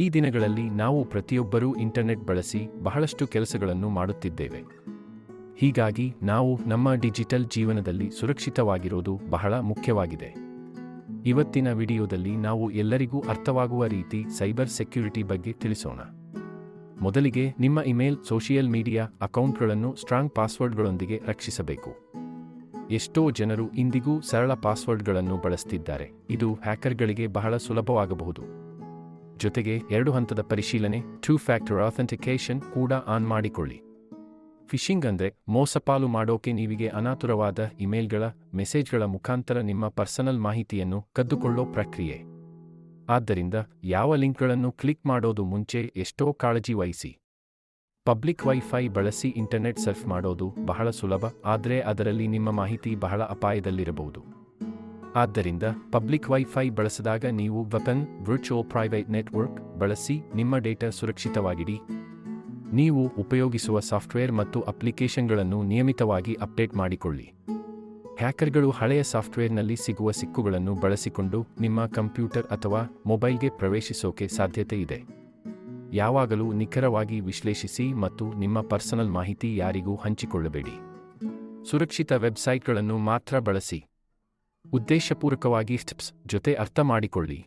ಈ ದಿನಗಳಲ್ಲಿ ನಾವು ಪ್ರತಿಯೊಬ್ಬರೂ ಇಂಟರ್ನೆಟ್ ಬಳಸಿ ಬಹಳಷ್ಟು ಕೆಲಸಗಳನ್ನು ಮಾಡುತ್ತಿದ್ದೇವೆ. ಹೀಗಾಗಿ ನಾವು ನಮ್ಮ ಡಿಜಿಟಲ್ ಜೀವನದಲ್ಲಿ ಸುರಕ್ಷಿತವಾಗಿರೋದು ಬಹಳ ಮುಖ್ಯವಾಗಿದೆ. ಇವತ್ತಿನ ವಿಡಿಯೋದಲ್ಲಿ ನಾವು ಎಲ್ಲರಿಗೂ ಅರ್ಥವಾಗುವ ರೀತಿ ಸೈಬರ್ ಸೆಕ್ಯುರಿಟಿ ಬಗ್ಗೆ ತಿಳಿಸೋಣ. ಮೊದಲಿಗೆ ನಿಮ್ಮ ಇಮೇಲ್, ಸೋಷಿಯಲ್ ಮೀಡಿಯಾ ಅಕೌಂಟ್ಗಳನ್ನು ಸ್ಟ್ರಾಂಗ್ ಪಾಸ್ವರ್ಡ್ಗಳೊಂದಿಗೆ ರಕ್ಷಿಸಬೇಕು. ಎಷ್ಟೋ ಜನರು ಇಂದಿಗೂ ಸರಳ ಪಾಸ್ವರ್ಡ್ಗಳನ್ನು ಬಳಸ್ತಿದ್ದಾರೆ. ಇದು ಹ್ಯಾಕರ್ಗಳಿಗೆ ಬಹಳ ಸುಲಭವಾಗಬಹುದು. ಜೊತೆಗೆ ಎರಡು ಹಂತದ ಪರಿಶೀಲನೆ ಟೂ ಫ್ಯಾಕ್ಟರ್ ಅಥೆಂಟಿಕೇಶನ್ ಕೂಡ ಆನ್ ಮಾಡಿಕೊಳ್ಳಿ. ಫಿಶಿಂಗ್ ಅಂದ್ರೆ ಮೋಸಪಾಲು ಮಾಡೋಕೆ ನೀವಿಗೆ ಅನಾತುರವಾದ ಇಮೇಲ್ಗಳ, ಮೆಸೇಜ್ಗಳ ಮುಖಾಂತರ ನಿಮ್ಮ ಪರ್ಸನಲ್ ಮಾಹಿತಿಯನ್ನು ಕದ್ದುಕೊಳ್ಳೋ ಪ್ರಕ್ರಿಯೆ. ಆದ್ದರಿಂದ ಯಾವ ಲಿಂಕ್ಗಳನ್ನು ಕ್ಲಿಕ್ ಮಾಡೋದು ಮುಂಚೆ ಎಷ್ಟೋ ಕಾಳಜಿ ವಹಿಸಿ. ಪಬ್ಲಿಕ್ ವೈಫೈ ಬಳಸಿ ಇಂಟರ್ನೆಟ್ ಸರ್ಫ್ ಮಾಡೋದು ಬಹಳ ಸುಲಭ, ಆದರೆ ಅದರಲ್ಲಿ ನಿಮ್ಮ ಮಾಹಿತಿ ಬಹಳ ಅಪಾಯದಲ್ಲಿರಬಹುದು. ಆದ್ದರಿಂದ ಪಬ್ಲಿಕ್ ವೈಫೈ ಬಳಸಿದಾಗ ನೀವು ವೆಪನ್, ವರ್ಚುವಲ್ ಪ್ರೈವೇಟ್ ನೆಟ್ವರ್ಕ್ ಬಳಸಿ ನಿಮ್ಮ ಡೇಟಾ ಸುರಕ್ಷಿತವಾಗಿಡಿ. ನೀವು ಉಪಯೋಗಿಸುವ ಸಾಫ್ಟ್ವೇರ್ ಮತ್ತು ಅಪ್ಲಿಕೇಶನ್ಗಳನ್ನು ನಿಯಮಿತವಾಗಿ ಅಪ್ಡೇಟ್ ಮಾಡಿಕೊಳ್ಳಿ. ಹ್ಯಾಕರ್ಗಳು ಹಳೆಯ ಸಾಫ್ಟ್ವೇರ್ನಲ್ಲಿ ಸಿಗುವ ಸಿಕ್ಕುಗಳನ್ನು ಬಳಸಿಕೊಂಡು ನಿಮ್ಮ ಕಂಪ್ಯೂಟರ್ ಅಥವಾ ಮೊಬೈಲ್ಗೆ ಪ್ರವೇಶಿಸೋಕೆ ಸಾಧ್ಯತೆ ಇದೆ. ಯಾವಾಗಲೂ ನಿಖರವಾಗಿ ವಿಶ್ಲೇಷಿಸಿ ಮತ್ತು ನಿಮ್ಮ ಪರ್ಸನಲ್ ಮಾಹಿತಿ ಯಾರಿಗೂ ಹಂಚಿಕೊಳ್ಳಬೇಡಿ. ಸುರಕ್ಷಿತ ವೆಬ್ಸೈಟ್ಗಳನ್ನು ಮಾತ್ರ ಬಳಸಿ. ಉದ್ದೇಶಪೂರ್ವಕವಾಗಿ ಸ್ಟೆಪ್ಸ್ ಜೊತೆ ಅರ್ಥ ಮಾಡಿಕೊಳ್ಳಿ.